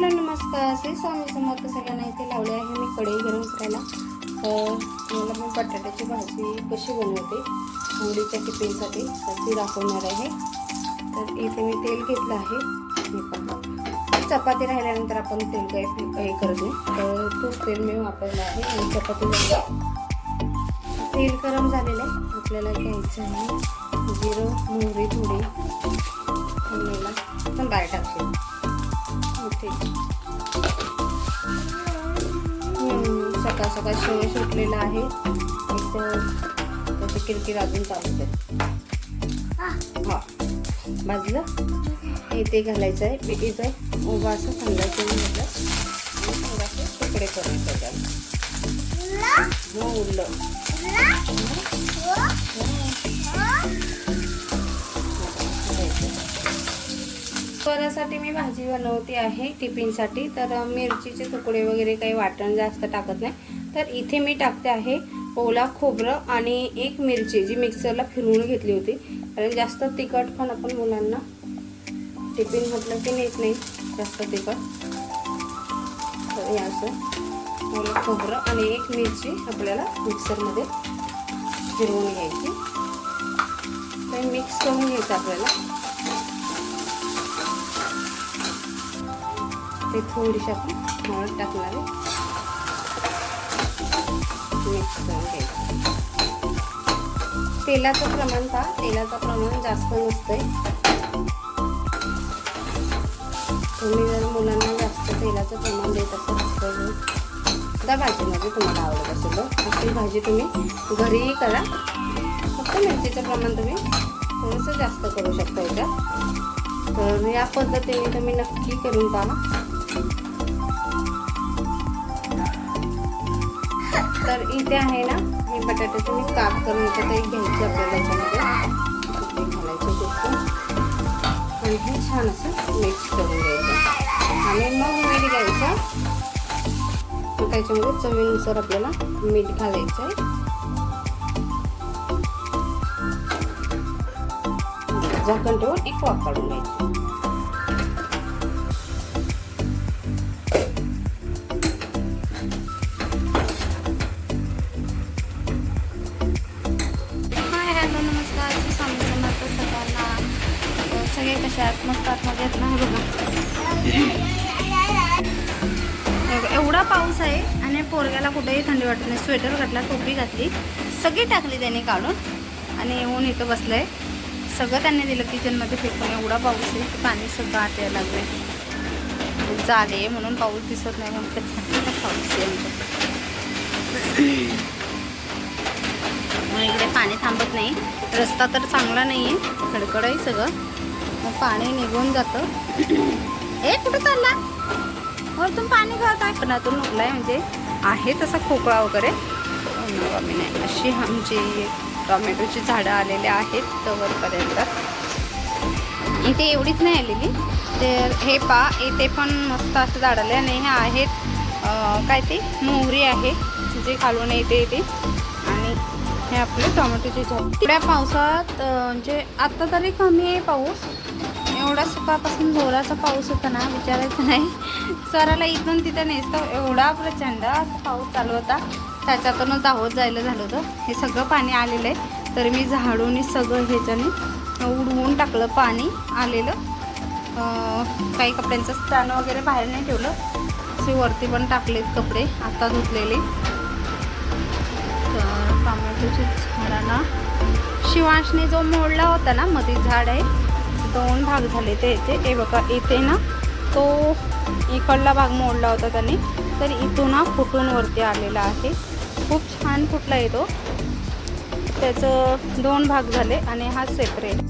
Hello नमस्कार. श्री स्वामी समर्थ सगळ्यांना इथे लावले आहे मी कढई गरम करायला तर मला मी बटाट्याची भाजी कशी बनवते मुलीच्या टिफिनसाठी तर ती दाखवणार आहे. तर इथे मी तेल घेतलं आहे. हे पहा. चपाती राहिल्यानंतर आपण तेल काही हे करत नाही तर तोच तेल मी वापरला आहे आणि चपाती तेल गरम झालेलं आहे. आपल्याला घ्यायचं आहे जिरं मोहरी थोडी फोडणीला पण बाहेर टाकते सकाळ सकाळ शेळ सुटलेला आहे. त्याची किरकिर अजून चालूच आहे. हा. भाजलं. हे ते घालायचं आहे. पिठीचं आहे उभा असं खांदायचं म्हटलं आणि थोडासे तुकडे करून त्याच्यात. हो उरलं. स्वरासाठी मी भाजी बनवते आहे टिफिनसाठी. तर मिरचीचे तुकडे वगैरे काही वाटण जास्त टाकत नाही. तर इथे मी टाकते आहे ओला खोबरं आणि एक मिरची जी मिक्सरला फिरवून घेतली होती. कारण जास्त तिखट पण आपण मुलांना टिफिन म्हटलं की नेत नाही जास्त तिखट. तर हे असं ओलं खोबरं आणि एक मिरची आपल्याला मिक्सरमध्ये फिरवून घ्यायची. तर मिक्स करून घ्यायचं आपल्याला. ते थोडीशी आपण हळद टाकणार आहे. मिक्स करून घ्यायचं. तेलाचं प्रमाण पहा तेलाचं प्रमाण जास्त नसतंय. तुम्ही जर मुलांना जास्त तेलाचं प्रमाण देत असाल तर त्या भाजीमध्ये तुम्हाला आवडत असेल तर अशी भाजी तुम्ही घरीही करा. फक्त मिरचीचं प्रमाण तुम्ही थोडंसं जास्त करू शकता याच्यात. तर या पद्धतीने तुम्ही नक्की करून पहा. तर इथे आहे ना हे बटाट्याचे मी काप करून इथे काही घ्यायचे आपल्याला याच्यामध्ये. ते घालायचे आणि हे छान असं मिक्स करून घ्यायचं. आणि मग मीठ घ्यायचं. त्याच्यामध्ये चवीनुसार आपल्याला मीठ घालायचं. झाकण ठेवून एक वाफ काढून घ्यायचं. सगळे कसे आहेत? मस्त आतमध्ये आहेत ना बघा. एवढा पाऊस आहे आणि पोरग्याला कुठेही थंडी वाटत नाही. स्वेटर घातला टोपी घातली सगळी टाकली त्याने काढून आणि येऊन इथं बसलंय. सगळं त्यांनी दिलं किचनमध्ये फेकून एवढा पाऊस आहे की पाणी सगळं आत यायला लागलंय. झाले म्हणून पाऊस दिसत नाही म्हणून ते पाऊस आहे इकडे पाणी थांबत नाही. रस्ता तर चांगला नाही आहे खडखड आहे सगळं. मग पाणी निघून जातं. ए कुठं चालला? वरतून पाणी घालताय आहे पणातून उठलाय म्हणजे आहे तसा खोकळा वगैरे. मी नाही. अशी आमची टोमॅटोची झाडं आलेली आहेत तवरपर्यंत. इथे एवढीच नाही आलेली. तर हे पा इथे पण मस्त असं झाड आले आणि हे आहेत काय ते? मोहरी आहे. जे खालून येते येते आणि हे आपले टोमॅटोचे झाड. थोड्या पावसात म्हणजे आत्ता तरी कमी आहे पाऊस. एवढा सकाळपासून जोराचा पाऊस होता ना विचारायचं नाही. सराला इथून तिथं नेसतो एवढा प्रचंड असा पाऊस चालू होता. त्याच्यातूनच धावत जायला झालं होतं. हे सगळं पाणी आलेलं आहे. तर मी झाडून सगळं ह्याच्याने उडवून टाकलं पाणी आलेलं. काही कपड्यांचं स्थान वगैरे बाहेर नाही ठेवलं. असे वरती पण टाकलेत कपडे आता धुतलेले. तर टोमॅटोची झाडांना. शिवांशने जो मोडला होता ना मध्ये झाड आहे. दोन भाग झाले ते याचे हे बघा इथे ना तो इकडला भाग मोडला होता त्याने. तर इथून ना फुटून वरती आलेला आहे. खूप छान फुटला आहे तो. त्याचं दोन भाग झाले आणि हा सेपरेट